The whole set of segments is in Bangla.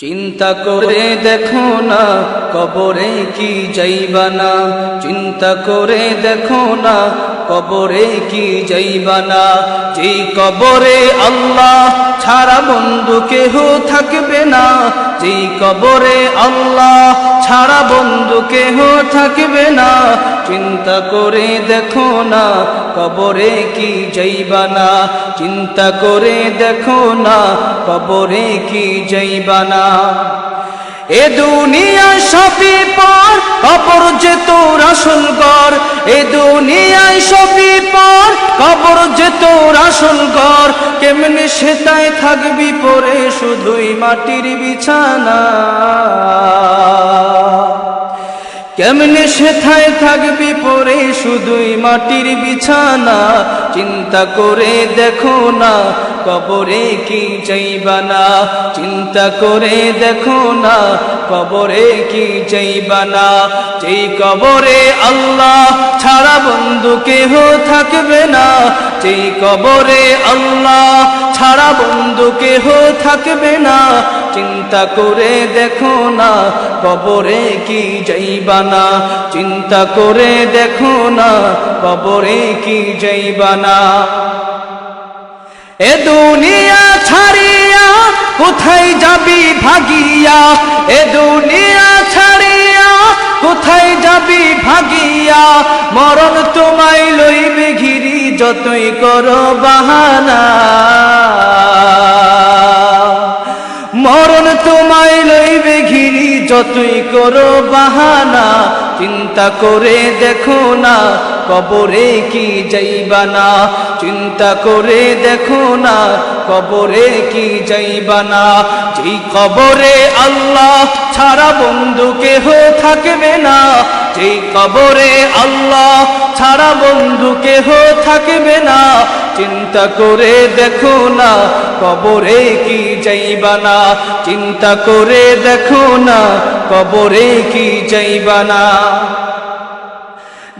চিন্তা করে দেখো না, কবরে কি যাইবানা। চিন্তা করে দেখো না, কবরে কি যাইবানা। যে কবরে আল্লাহ ছাড়া বন্ধু কেহ থাকবে না। যে কবরে আল্লাহ ছাড়া কেহ থাকবে না। চিন্তা করে দেখো না, কবরে কি যাইবানা চিন্তা করে দেখো না, কবরে কি যাইবানা এ দুনিয়া সবই পর, কবর যে তোর আসল ঘর। এ দুনিয়ায় সবই পর, কবর যে তোর আসল কেমনে সেটাই থাকবি পরে শুধুই মাটির বিছানা। কেমনে সেথায় থাকবি পরে শুধুই মাটির বিছানা? চিন্তা করে দেখো না, কবরে কি চাইবানা? চিন্তা করে দেখো না, কবরে কি চাইবানা? যেই কবরে আল্লাহ ছাড়া বন্ধু কেহ থাকবে না, যেই কবরে আল্লাহ ছাড়া বন্ধু কেহ থাকবে না। চিন্তা করে দেখো না, কবরে কি যাইবানা চিন্তা করে দেখো না, কবরে কি যাইবানা এ দুনিয়া ছাড়িয়া কোথায় যাবি ভাগিয়া? এ দুনিয়া ছাড়িয়া কোথায় যাবি ভাগিয়া? মরণ যতই করো বাহানা, মরণ তোমায় লইবে ঘিরি, যতই করো বাহানা, চিন্তা করে দেখো না, কবরে কি যাইবানা। চিন্তা করে দেখো না, কবরে কি যাইবানা। যেই কবরে আল্লাহ ছাড়া বন্ধু কেহ থাকবে না। যেই কবরে আল্লাহ ছাড়া বন্ধু কেহ থাকবে না। চিন্তা করে দেখো না কবরে কি যাইবানা চিন্তা করে দেখো না কবরে কি যাইবানা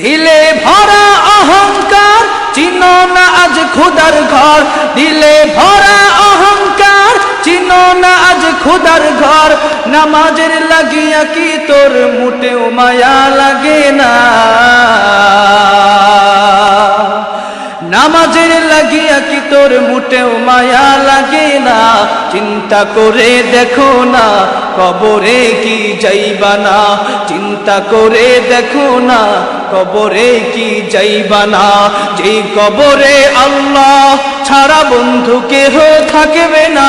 দিলে ভরা অহংকার চিনো না আজ খুদার ঘর। দিলে ভরা খুদার ঘর, নামাজের লাগিয়া কি তোর মুটেও মায়া লাগে না? নামাজের লাগিয়া কি তোর মুটেও মায়া লাগে না? চিন্তা করে দেখো না, কবরে কি যাইবানা চিন্তা করে দেখো না, কবরে কি যাইবানা যেই কবরে আল্লাহ ছাড়া বন্ধু কেহ থাকবে না।